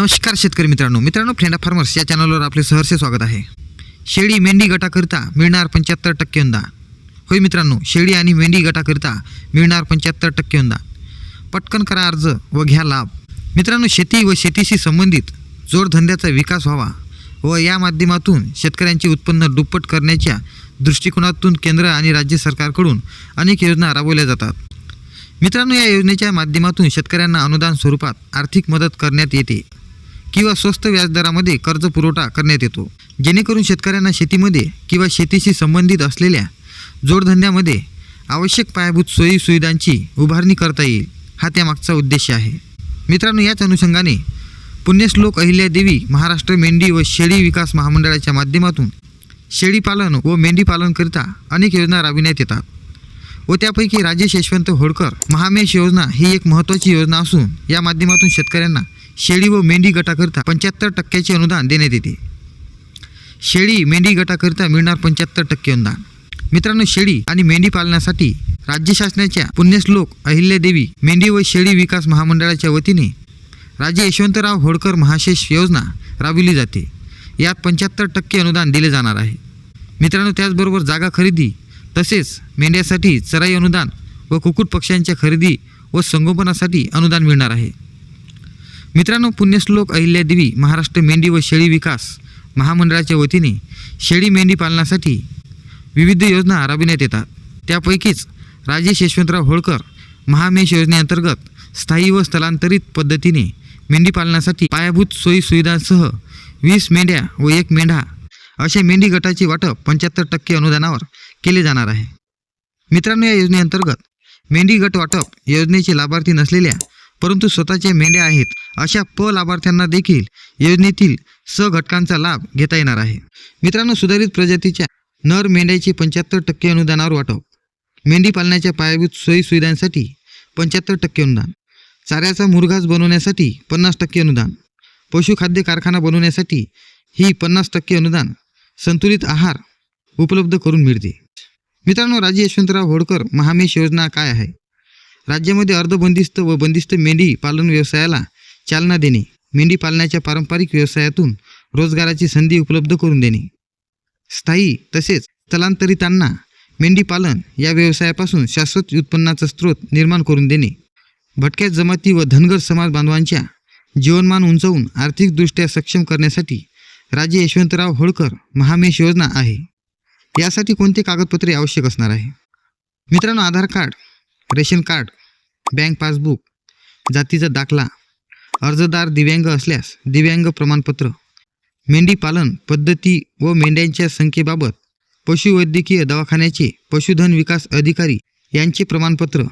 नमस्कार शेतकरी मित्रांनो. मित्रांनो फ्रेंड ऑफ फार्मर्स या चॅनलवर आपले सहर्ष स्वागत आहे. शेळी मेंढी गटाकरिता मिळणार पंच्याहत्तर टक्के अनुदान होय मित्रांनो शेळी आणि मेंढी गटाकरिता मिळणार पंच्याहत्तर टक्के अनुदान पटकन करा अर्ज व घ्या लाभ. मित्रांनो शेती व शेतीशी संबंधित जोडधंद्याचा विकास व्हावा व या माध्यमातून शेतकऱ्यांचे उत्पन्न दुप्पट करण्याच्या दृष्टिकोनातून केंद्र आणि राज्य सरकारकडून अनेक योजना राबवल्या जातात. मित्रांनो या योजनेच्या माध्यमातून शेतकऱ्यांना अनुदान स्वरूपात आर्थिक मदत करण्यात येते. किंवा स्वस्त व्याजदरामध्ये कर्ज पुरवठा करण्यात येतो. जेणेकरून शेतकऱ्यांना शेतीमध्ये किंवा शेतीशी संबंधित असलेल्या जोडधंद्यामध्ये आवश्यक पायाभूत सोयी सुविधांची उभारणी करता येईल हा त्यामागचा उद्देश आहे. मित्रांनो याच अनुषंगाने पुण्यश्लोक अहिल्यादेवी महाराष्ट्र मेंढी व शेळी विकास महामंडळाच्या माध्यमातून शेळीपालन व मेंढीपालनकरिता अनेक योजना राबविण्यात येतात व त्यापैकी राजेश यशवंत होडकर महामेश योजना ही एक महत्त्वाची योजना असून या माध्यमातून शेतकऱ्यांना शेळी व मेंढी गटाकरिता पंच्याहत्तर टक्क्याचे अनुदान देण्यात येते. शेळी मेंढी गटाकरिता मिळणार पंच्याहत्तर टक्के अनुदान. मित्रांनो शेळी आणि मेंढी पालनासाठी राज्य शासनाच्या पुण्यश्लोक अहिल्यादेवी मेंढी व शेळी विकास महामंडळाच्या वतीने राजे यशवंतराव होडकर महाशेष योजना राबविली जाते. यात पंच्याहत्तर टक्के अनुदान दिले जाणार आहे. मित्रांनो त्याचबरोबर जागा खरेदी तसेच मेंढ्यासाठी चराई अनुदान व कुक्कुट पक्ष्यांच्या खरेदी व संगोपनासाठी अनुदान मिळणार आहे. मित्रांनो पुण्यश्लोक अहिल्यादेवी महाराष्ट्र मेंढी व शेळी विकास महामंडळाच्या वतीने शेळी मेंढी पालनासाठी विविध योजना राबविण्यात येतात. त्यापैकीच राजेश यशवंतराव होळकर महामेश योजनेअंतर्गत स्थायी व स्थलांतरित पद्धतीने मेंढी पालनासाठी पायाभूत सोयी सुविधांसह वीस मेंढ्या व एक मेंढा अशा मेंढी गटाचे वाटप पंच्याहत्तर टक्के अनुदानावर केले जाणार आहे. मित्रांनो या योजनेअंतर्गत मेंढी गट वाटप योजनेचे लाभार्थी नसलेल्या परंतु स्वतःच्या मेंढ्या आहेत अशा प लाभार्थ्यांना देखील योजनेतील स घटकांचा लाभ घेता येणार आहे. मित्रांनो सुधारित प्रजातीच्या नर मेंढ्याचे पंच्याहत्तर टक्के अनुदानावर वाटप. मेंढी पालनाच्या पायाभूत सोयी सुविधांसाठी पंच्याहत्तर टक्के अनुदान. चाऱ्याचा मुरघास बनवण्यासाठी पन्नास टक्के अनुदान. पशुखाद्य कारखाना बनवण्यासाठी ही पन्नास टक्के अनुदान संतुलित आहार उपलब्ध करून मिळते. मित्रांनो राजे यशवंतराव होडकर महामेश योजना काय आहे? राज्यामध्ये अर्धबंदिस्त व बंदिस्त मेंढी पालन व्यवसायाला चालना देणे मेंढी पालनाच्या पारंपरिक व्यवसायातून रोजगाराची संधी उपलब्ध करून देणे. स्थायी तसेच स्थलांतरितांना मेंढी पालन या व्यवसायापासून शाश्वत उत्पन्नाचा स्रोत निर्माण करून देणे. भटक्या जमाती व धनगर समाज बांधवांच्या जीवनमान उंचावून आर्थिकदृष्ट्या सक्षम करण्यासाठी राजे यशवंतराव होळकर महामेश योजना आहे. यासाठी कोणते कागदपत्रे आवश्यक असणार आहे? मित्रांनो Aadhaar card ration card bank passbook जातीचा दाखला अर्जदार दिव्यांग असल्यास दिव्यांग प्रमाणपत्र मेंढीपालन पद्धती व मेंढ्यांच्या संख्येबाबत पशुवैद्यकीय दवाखान्याचे पशुधन विकास अधिकारी यांचे प्रमाणपत्र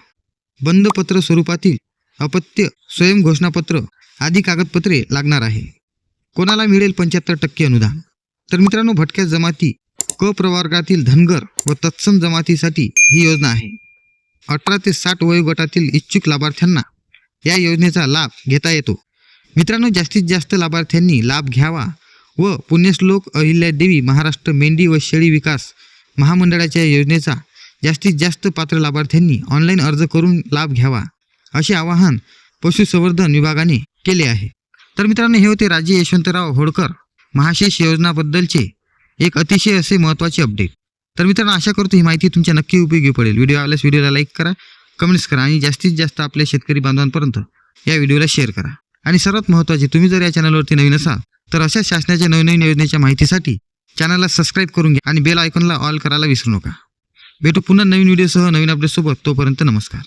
बंदपत्र स्वरूपातील अपत्य स्वयंघोषणापत्र आदी कागदपत्रे लागणार आहे. कोणाला मिळेल पंच्याहत्तर टक्के अनुदान? तर मित्रांनो भटक्या जमाती क प्रवर्गातील धनगर व तत्सम जमातीसाठी ही योजना आहे. अठरा ते साठ वयोगटातील इच्छुक लाभार्थ्यांना या योजनेचा लाभ घेता येतो. मित्रांनो जास्तीत जास्त लाभार्थ्यांनी लाभ घ्यावा व पुण्यश्लोक अहिल्यादेवी महाराष्ट्र मेंढी व शेळी विकास महामंडळाच्या योजनेचा जास्तीत जास्त पात्र लाभार्थ्यांनी ऑनलाईन अर्ज करून लाभ घ्यावा असे आवाहन पशुसंवर्धन विभागाने केले आहे. तर मित्रांनो हे होते राजे यशवंतराव होळकर महाशेष योजनाबद्दलचे एक अतिशय असे महत्त्वाचे अपडेट. तर मित्रांनो आशा करतो ही माहिती तुमच्या नक्की उपयोगी पडेल. व्हिडिओ आवडल्यास व्हिडिओला लाईक करा कमेंट्स करा आणि जास्तीत जास्त आपल्या शेतकरी बांधवांपर्यंत या व्हिडिओला शेअर करा. आणि सर्वात महत्त्वाचे तुम्ही जर या चॅनलवरती नवीन असाल तर अशाच शासनाच्या नवनवीन योजनेच्या माहितीसाठी चॅनलला सबस्क्राईब करून घ्या आणि बेल आयकॉनला ऑल करायला विसरू नका. भेटू पुन्हा नवीन व्हिडिओसह नवीन अपडेटसोबत तोपर्यंत नमस्कार.